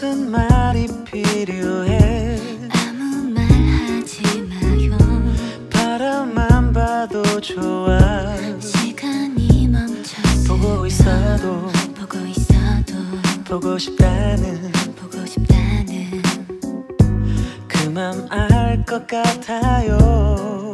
무슨 말이 필요해? 아무 말 하지 마요. 바람만 봐도 좋아. 시간이 멈췄어 보고 있어도 보고 있어도 보고 싶다는 보고 싶다는 그맘알것 같아요.